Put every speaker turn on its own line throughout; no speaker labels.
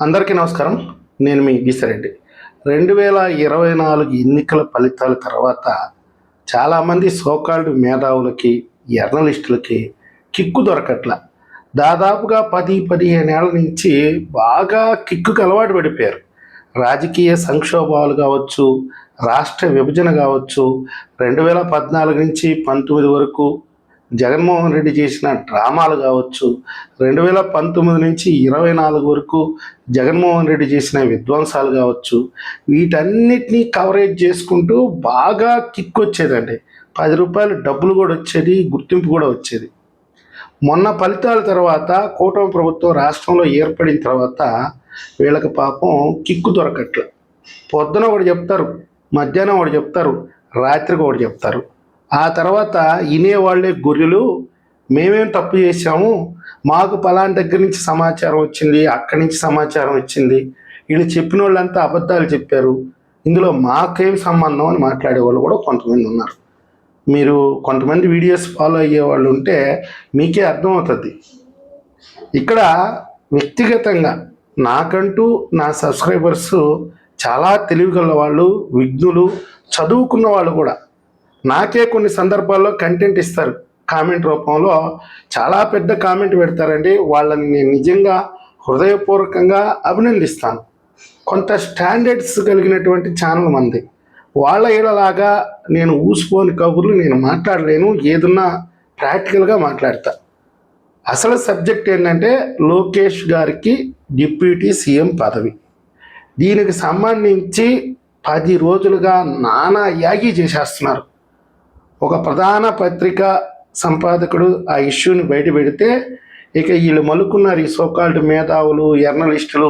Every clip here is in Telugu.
అందరికీ నమస్కారం. నేను మీ గీసరెడ్డి. రెండు వేల ఇరవై నాలుగు ఎన్నికల ఫలితాల తర్వాత చాలామంది సోకాల్డ్ మేధావులకి జర్నలిస్టులకి కిక్కు దొరకట్ల. దాదాపుగా పది పదిహేను ఏళ్ళ నుంచి బాగా కిక్కుకు అలవాటు పడిపోయారు. రాజకీయ సంక్షోభాలు కావచ్చు రాష్ట్ర విభజన కావచ్చు రెండు వేల పద్నాలుగు నుంచి పంతొమ్మిది వరకు జగన్మోహన్ రెడ్డి చేసిన డ్రామాలు కావచ్చు రెండు వేల పంతొమ్మిది నుంచి ఇరవై నాలుగు వరకు జగన్మోహన్ రెడ్డి చేసిన విధ్వంసాలు కావచ్చు వీటన్నిటినీ కవరేజ్ చేసుకుంటూ బాగా కిక్ వచ్చేదండి పది రూపాయలు డబ్బులు కూడా వచ్చేది గుర్తింపు కూడా వచ్చేది. మొన్న ఫలితాల తర్వాత కూటమి ప్రభుత్వం రాష్ట్రంలో ఏర్పడిన తర్వాత వీళ్ళకి పాపం కిక్కు దొరకట్ల. పొద్దున ఒకటి చెప్తారు మధ్యాహ్నం ఒకటి చెప్తారు రాత్రికి ఒకటి చెప్తారు. ఆ తర్వాత ఇనేవాళ్ళే గొర్రెలు మేమేం తప్పు చేశాము? మాకు పలానా దగ్గర నుంచి సమాచారం వచ్చింది అక్కడి నుంచి సమాచారం వచ్చింది. వీళ్ళు చెప్పిన వాళ్ళంతా అబద్ధాలు చెప్పారు. ఇందులో మాకేం సంబంధం అని మాట్లాడే వాళ్ళు కూడా కొంతమంది ఉన్నారు. మీరు కొంతమంది వీడియోస్ ఫాలో అయ్యే వాళ్ళు ఉంటే మీకే అర్థమవుతుంది. ఇక్కడ వ్యక్తిగతంగా నాకంటూ నా సబ్స్క్రైబర్స్ చాలా తెలివిగల వాళ్ళు విఘ్నులు చదువుకున్న వాళ్ళు కూడా నాకే కొన్ని సందర్భాల్లో కంటెంట్ ఇస్తారు. కామెంట్ రూపంలో చాలా పెద్ద కామెంట్ పెడతారండి. వాళ్ళని నేను నిజంగా హృదయపూర్వకంగా అభినందిస్తాను. కొంత స్టాండర్డ్స్ కలిగినటువంటి ఛానల్ మంది. వాళ్ళ ఇళ్ళలాగా నేను ఊసిపోని కబుర్లు నేను మాట్లాడలేను. ఏదున్నా ప్రాక్టికల్గా మాట్లాడతా. అసలు సబ్జెక్ట్ ఏంటంటే లోకేష్ గారికి డిప్యూటీ సీఎం పదవి. దీనికి సంబంధించి పది రోజులుగా నానా యాగి చేసేస్తున్నారు. ఒక ప్రధాన పత్రిక సంపాదకుడు ఆ ఇష్యూని బయట పెడితే ఇక వీళ్ళు మలుకున్నారు ఈ సోకాల్డ్ మేధావులు జర్నలిస్టులు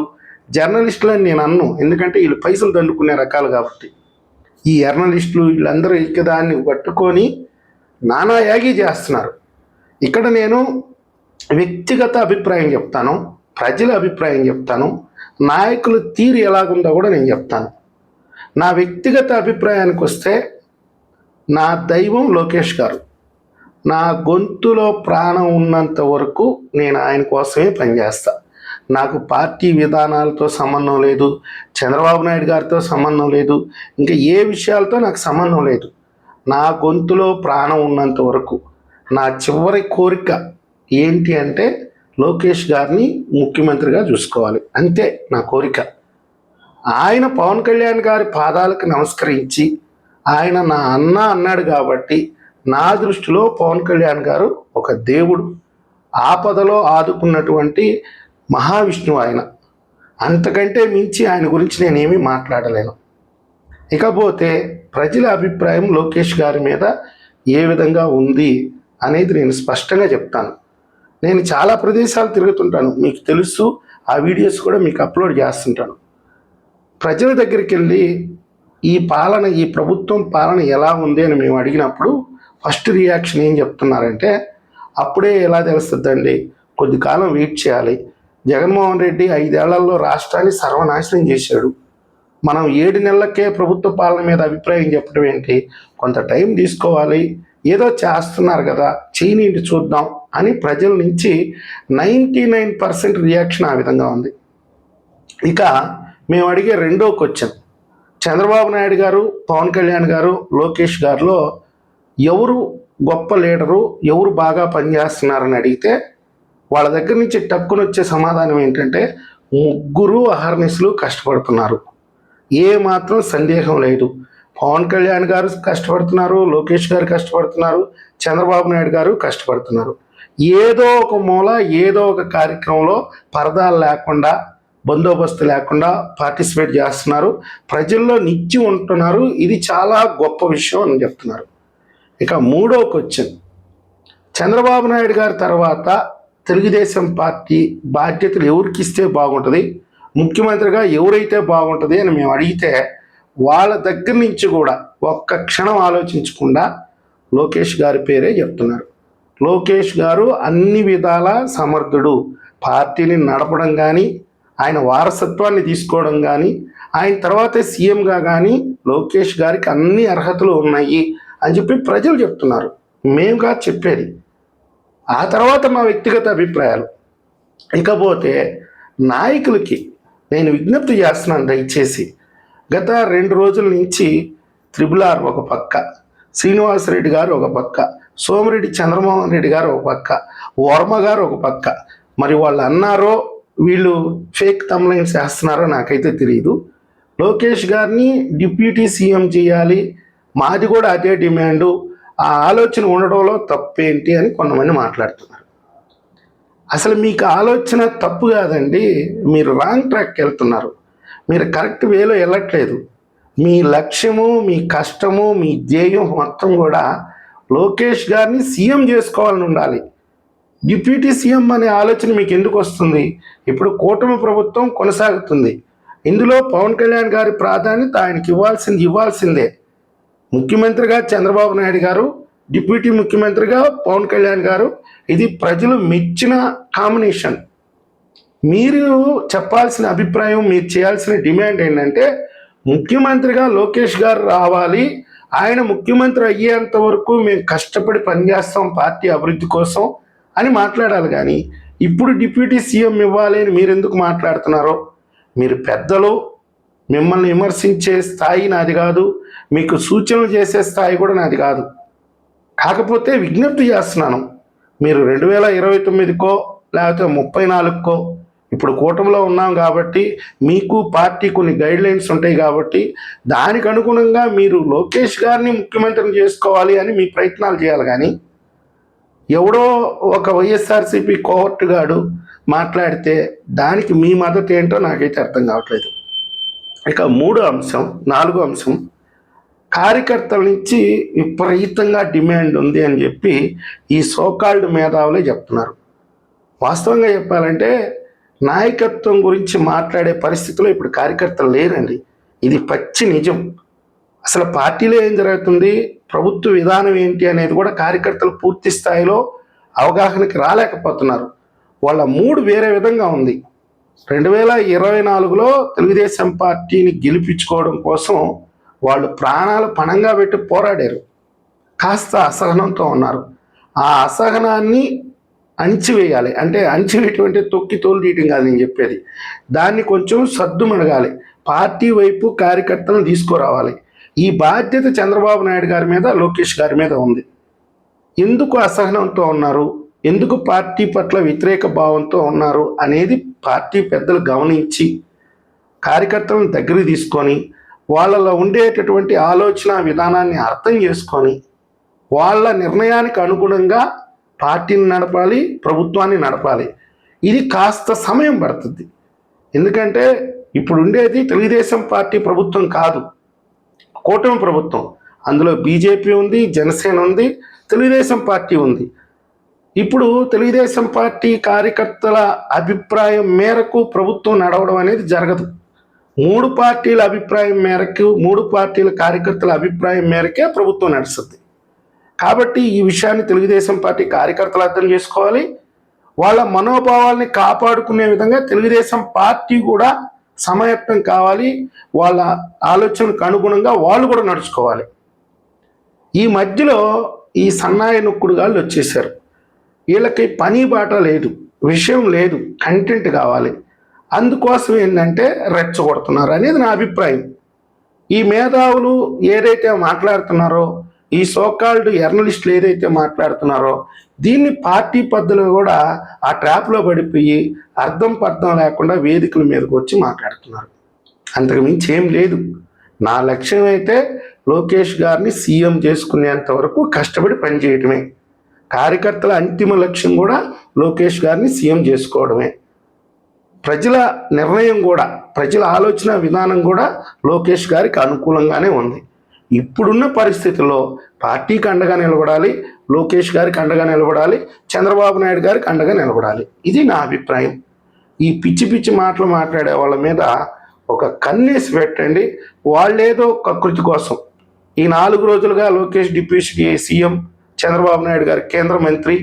జర్నలిస్టులు అని నేను అన్ను. ఎందుకంటే వీళ్ళు పైసలు దండుకునే రకాలు కాబట్టి. ఈ జర్నలిస్టులు వీళ్ళందరూ ఇక దాన్ని పట్టుకొని నానా యాగి చేస్తున్నారు. ఇక్కడ నేను వ్యక్తిగత అభిప్రాయం చెప్తాను ప్రజల అభిప్రాయం చెప్తాను నాయకుల తీరు ఎలాగుందో కూడా నేను చెప్తాను. నా వ్యక్తిగత అభిప్రాయానికి వస్తే నా దైవం లోకేష్ గారు. నా గొంతులో ప్రాణం ఉన్నంత వరకు నేను ఆయన కోసమే పనిచేస్తా. నాకు పార్టీ విధానాలతో సంబంధం లేదు చంద్రబాబు నాయుడు గారితో సంబంధం లేదు ఇంకా ఏ విషయాలతో నాకు సంబంధం లేదు. నా గొంతులో ప్రాణం ఉన్నంత వరకు. నా చివరి కోరిక ఏంటి అంటే లోకేష్ గారిని ముఖ్యమంత్రిగా చూసుకోవాలి. అంతే నా కోరిక. ఆయన పవన్ కళ్యాణ్ గారి పాదాలకు నమస్కరించి ఆయన నా అన్న అన్నాడు కాబట్టి నా దృష్టిలో పవన్ కళ్యాణ్ గారు ఒక దేవుడు. ఆపదలో ఆదుకున్నటువంటి మహావిష్ణువు ఆయన. అంతకంటే మించి ఆయన గురించి నేనేమీ మాట్లాడలేను. ఇకపోతే ప్రజల అభిప్రాయం లోకేష్ గారి మీద ఏ విధంగా ఉంది అనేది నేను స్పష్టంగా చెప్తాను. నేను చాలా ప్రదేశాలు తిరుగుతుంటాను. మీకు తెలుసు ఆ వీడియోస్ కూడా మీకు అప్లోడ్ చేస్తుంటాను. ప్రజల దగ్గరికి వెళ్ళి ఈ పాలన ఈ ప్రభుత్వం పాలన ఎలా ఉంది అని మేము అడిగినప్పుడు ఫస్ట్ రియాక్షన్ ఏం చెప్తున్నారంటే అప్పుడే ఎలా తెలుస్తుందండి? కొద్ది కాలం వెయిట్ చేయాలి. జగన్మోహన్ రెడ్డి ఐదేళ్ళలో రాష్ట్రాన్ని సర్వనాశనం చేశాడు. మనం ఏడు నెలలకే ప్రభుత్వ పాలన మీద అభిప్రాయం చెప్పడం ఏంటి? కొంత టైం తీసుకోవాలి. ఏదో చేస్తున్నారు కదా చేయనీటి చూద్దాం అని ప్రజల నుంచి నైంటీ నైన్ పర్సెంట్ రియాక్షన్ ఆ విధంగా ఉంది. ఇక మేము అడిగే రెండో క్వశ్చన్ చంద్రబాబు నాయుడు గారు పవన్ కళ్యాణ్ గారు లోకేష్ గారిలో ఎవరు గొప్ప లీడరు ఎవరు బాగా పనిచేస్తున్నారని అడిగితే వాళ్ళ దగ్గర నుంచి టక్కున వచ్చే సమాధానం ఏంటంటే ముగ్గురు అహర్నిస్లు కష్టపడుతున్నారు. ఏ మాత్రం సందేహం లేదు. పవన్ కళ్యాణ్ గారు కష్టపడుతున్నారు లోకేష్ గారు కష్టపడుతున్నారు చంద్రబాబు నాయుడు గారు కష్టపడుతున్నారు. ఏదో ఒక మూల ఏదో ఒక కార్యక్రమంలో పరదాలు లేకుండా బందోబస్తు లేకుండా పార్టిసిపేట్ చేస్తున్నారు. ప్రజల్లో నిత్యం ఉంటున్నారు. ఇది చాలా గొప్ప విషయం అని చెప్తున్నారు. ఇక మూడో క్వశ్చన్. చంద్రబాబు నాయుడు గారి తర్వాత తెలుగుదేశం పార్టీ బాధ్యతలు ఎవరికి ఇస్తే బాగుంటుంది? ముఖ్యమంత్రిగా ఎవరైతే బాగుంటుంది అని మేము అడిగితే వాళ్ళ దగ్గర నుంచి కూడా ఒక్క క్షణం ఆలోచించకుండా లోకేష్ గారి పేరే చెప్తున్నారు. లోకేష్ గారు అన్ని విధాల సమర్థుడు. పార్టీని నడపడం కానీ ఆయన వారసత్వాన్ని తీసుకోవడం కానీ ఆయన తర్వాత సీఎంగా కానీ లోకేష్ గారికి అన్ని అర్హతలు ఉన్నాయి అని చెప్పి ప్రజలు చెప్తున్నారు. మేముగా చెప్పేది. ఆ తర్వాత మా వ్యక్తిగత అభిప్రాయాలు. ఇకపోతే నాయకులకి నేను విజ్ఞప్తి చేస్తున్నాను దయచేసి. గత రెండు రోజుల నుంచి త్రిబుల్ ఆర్ ఒక పక్క శ్రీనివాసరెడ్డి గారు ఒక పక్క సోమిరెడ్డి చంద్రమోహన్ రెడ్డి గారు ఒక పక్క వర్మ గారు ఒక పక్క. మరి వాళ్ళు అన్నారో వీళ్ళు ఫేక్ తమ్లైన్స్ వేస్తున్నారో నాకైతే తెలియదు లోకేష్ గారిని డిప్యూటీ సీఎం చేయాలి. మాది కూడా అదే డిమాండు. ఆ ఆలోచన ఉండడంలో తప్పేంటి అని కొంతమంది మాట్లాడుతున్నారు. అసలు మీకు ఆలోచన తప్పు కాదండి. మీరు రాంగ్ ట్రాక్కి వెళ్తున్నారు మీరు కరెక్ట్ వేలో వెళ్ళట్లేదు. మీ లక్ష్యము మీ కష్టము మీ ధ్యేయం మొత్తం కూడా లోకేష్ గారిని సీఎం చేసుకోవాలని ఉండాలి. డిప్యూటీ సీఎం అనే ఆలోచన మీకు ఎందుకు వస్తుంది? ఇప్పుడు కూటమి ప్రభుత్వం కొనసాగుతుంది. ఇందులో పవన్ కళ్యాణ్ గారి ప్రాధాన్యత ఆయనకి ఇవ్వాల్సింది ఇవ్వాల్సిందే. ముఖ్యమంత్రిగా చంద్రబాబు నాయుడు గారు డిప్యూటీ ముఖ్యమంత్రిగా పవన్ కళ్యాణ్ గారు ఇది ప్రజలు మెచ్చిన కాంబినేషన్. మీరు చెప్పాల్సిన అభిప్రాయం మీరు చేయాల్సిన డిమాండ్ ఏంటంటే ముఖ్యమంత్రిగా లోకేష్ గారు రావాలి. ఆయన ముఖ్యమంత్రి అయ్యేంత వరకు మేము కష్టపడి పనిచేస్తాం పార్టీ అభివృద్ధి కోసం. అని మాట్లాడాలి కానీ ఇప్పుడు డిప్యూటీ సీఎం ఇవ్వాలి అని మీరు ఎందుకు మాట్లాడుతున్నారో? మీరు పెద్దలు మిమ్మల్ని విమర్శించే స్థాయి నాది కాదు మీకు సూచనలు చేసే స్థాయి కూడా నాది కాదు. కాకపోతే విజ్ఞప్తి చేస్తున్నాను మీరు రెండు వేల ఇరవై తొమ్మిదికో లేకపోతే ముప్పై నాలుగుకో ఇప్పుడు కూటమిలో ఉన్నాం కాబట్టి మీకు పార్టీ కొన్ని గైడ్ లైన్స్ ఉంటాయి కాబట్టి దానికి అనుగుణంగా మీరు లోకేష్ గారిని ముఖ్యమంత్రిని చేసుకోవాలి అని మీ ప్రయత్నాలు చేయాలి కానీ ఎవడో ఒక వైఎస్ఆర్సీపీ కోహర్ట్ గాడు మాట్లాడితే దానికి మీ మద్దతు ఏంటో నాకైతే అర్థం కావట్లేదు. ఇక మూడో అంశం నాలుగో అంశం కార్యకర్తల నుంచి విపరీతంగా డిమాండ్ ఉంది అని చెప్పి ఈ సోకాల్డ్ మేధావులే చెప్తున్నారు. వాస్తవంగా చెప్పాలంటే నాయకత్వం గురించి మాట్లాడే పరిస్థితిలో ఇప్పుడు కార్యకర్తలు లేరండి. ఇది పచ్చి నిజం. అసలు పార్టీలో ఏం జరుగుతుంది? ప్రభుత్వ విధానం ఏంటి అనేది కూడా కార్యకర్తలు పూర్తి స్థాయిలో అవగాహనకి రాలేకపోతున్నారు. వాళ్ళ మూడు వేరే విధంగా ఉంది. రెండు వేల ఇరవై నాలుగులో తెలుగుదేశం పార్టీని గెలిపించుకోవడం కోసం వాళ్ళు ప్రాణాలు పణంగా పెట్టి పోరాడారు. కాస్త అసహనంతో ఉన్నారు. ఆ అసహనాన్ని అణిచివేయాలి. అంటే అణిచివేయటం అంటే తొక్కి తోలు తీయటం కాదు నేను చెప్పేది. దాన్ని కొంచెం సర్దుమణగాలి పార్టీ వైపు కార్యకర్తలను తీసుకురావాలి. ఈ బాధ్యత చంద్రబాబు నాయుడు గారి మీద లోకేష్ గారి మీద ఉంది. ఎందుకు అసహనంతో ఉన్నారు? ఎందుకు పార్టీ పట్ల వ్యతిరేక భావంతో ఉన్నారు అనేది పార్టీ పెద్దలు గమనించి కార్యకర్తలను దగ్గర తీసుకొని వాళ్ళలో ఉండేటటువంటి ఆలోచన విధానాన్ని అర్థం చేసుకొని వాళ్ళ నిర్ణయానికి అనుగుణంగా పార్టీని నడపాలి ప్రభుత్వాన్ని నడపాలి. ఇది కాస్త సమయం పడుతుంది. ఎందుకంటే ఇప్పుడు ఉండేది తెలుగుదేశం పార్టీ ప్రభుత్వం కాదు. కూటమి ప్రభుత్వం. అందులో బీజేపీ ఉంది జనసేన ఉంది తెలుగుదేశం పార్టీ ఉంది. ఇప్పుడు తెలుగుదేశం పార్టీ కార్యకర్తల అభిప్రాయం మేరకు ప్రభుత్వం నడవడం అనేది జరగదు. మూడు పార్టీల అభిప్రాయం మేరకు మూడు పార్టీల కార్యకర్తల అభిప్రాయం మేరకే ప్రభుత్వం నడుస్తుంది. కాబట్టి ఈ విషయాన్ని తెలుగుదేశం పార్టీ కార్యకర్తలు అర్థం చేసుకోవాలి. వాళ్ళ మనోభావాల్ని కాపాడుకునే విధంగా తెలుగుదేశం పార్టీ కూడా సమాయత్తం కావాలి వాళ్ళ ఆలోచనకు అనుగుణంగా వాళ్ళు కూడా నడుచుకోవాలి. ఈ మధ్యలో ఈ సన్నాయి నొక్కుడు గాళ్ళు వచ్చేసారు వీళ్ళకి పని బాట లేదు విషయం లేదు కంటెంట్ కావాలి. అందుకోసం ఏంటంటే రెచ్చగొడుతున్నారు అనేది నా అభిప్రాయం. ఈ మేధావులు ఏదైతే మాట్లాడుతున్నారో ఈ సోకాల్డ్ జర్నలిస్టులు ఏదైతే మాట్లాడుతున్నారో దీన్ని పార్టీ పద్ధతులు కూడా ఆ ట్రాప్లో పడిపోయి అర్థం పర్థం లేకుండా వేదికల మీదకి వచ్చి మాట్లాడుతున్నారు. అంతకు మించి ఏం లేదు. నా లక్ష్యం అయితే లోకేష్ గారిని సీఎం చేసుకునేంత వరకు కష్టపడి పనిచేయటమే. కార్యకర్తల అంతిమ లక్ష్యం కూడా లోకేష్ గారిని సీఎం చేసుకోవడమే. ప్రజల నిర్ణయం కూడా ప్రజల ఆలోచన విధానం కూడా లోకేష్ గారికి అనుకూలంగానే ఉంది. ఇప్పుడున్న పరిస్థితుల్లో పార్టీకి అండగా నిలబడాలి లోకేష్ గారికి అండగా నిలబడాలి చంద్రబాబు నాయుడు గారికి అండగా నిలబడాలి. ఇది నా అభిప్రాయం. ఈ పిచ్చి పిచ్చి మాటలు మాట్లాడే వాళ్ళ మీద ఒక కన్నేసి పెట్టండి. వాళ్ళేదో కకృతి కోసం. ఈ నాలుగు రోజులుగా లోకేష్ డిప్యూటీ సీఎం చంద్రబాబు నాయుడు గారి కేంద్ర మంత్రి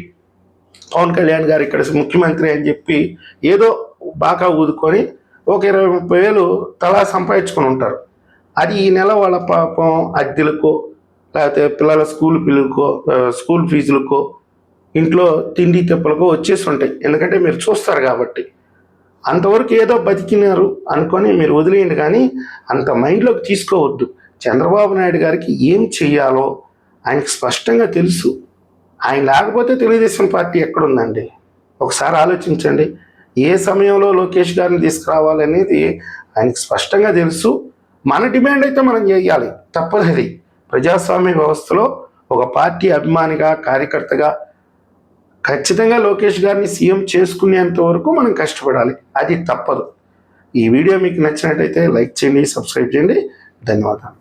పవన్ కళ్యాణ్ గారు ఇక్కడ ముఖ్యమంత్రి అని చెప్పి ఏదో బాగా ఊదుకొని ఒక ఇరవై ముప్పై వేలు తలా సంపాదించుకొని ఉంటారు. అది ఈ నెల వాళ్ళ పాపం అద్దెలకో లేకపోతే పిల్లల స్కూల్ పిల్లలకో స్కూల్ ఫీజులకో ఇంట్లో తిండి తిప్పలకో వచ్చేసి ఉంటాయి. ఎందుకంటే మీరు చూస్తారు కాబట్టి. అంతవరకు ఏదో బతికినారు అనుకొని మీరు వదిలేయండి కానీ అంత మైండ్లోకి తీసుకోవద్దు. చంద్రబాబు నాయుడు గారికి ఏం చెయ్యాలో ఆయనకి స్పష్టంగా తెలుసు. ఆయన లేకపోతే తెలుగుదేశం పార్టీ ఎక్కడుందండి? ఒకసారి ఆలోచించండి. ఏ సమయంలో లోకేష్ గారిని తీసుకురావాలనేది ఆయనకి స్పష్టంగా తెలుసు. మన డిమాండ్ అయితే మనం చేయాలి. తప్పదది ప్రజాస్వామ్య వ్యవస్థలో ఒక పార్టీ అభిమానిగా కార్యకర్తగా ఖచ్చితంగా లోకేష్ గారిని సీఎం చేసుకునేంత వరకు మనం కష్టపడాలి. అది తప్పదు. ఈ వీడియో మీకు నచ్చినట్టయితే లైక్ చేయండి సబ్స్క్రైబ్ చేయండి. ధన్యవాదాలు.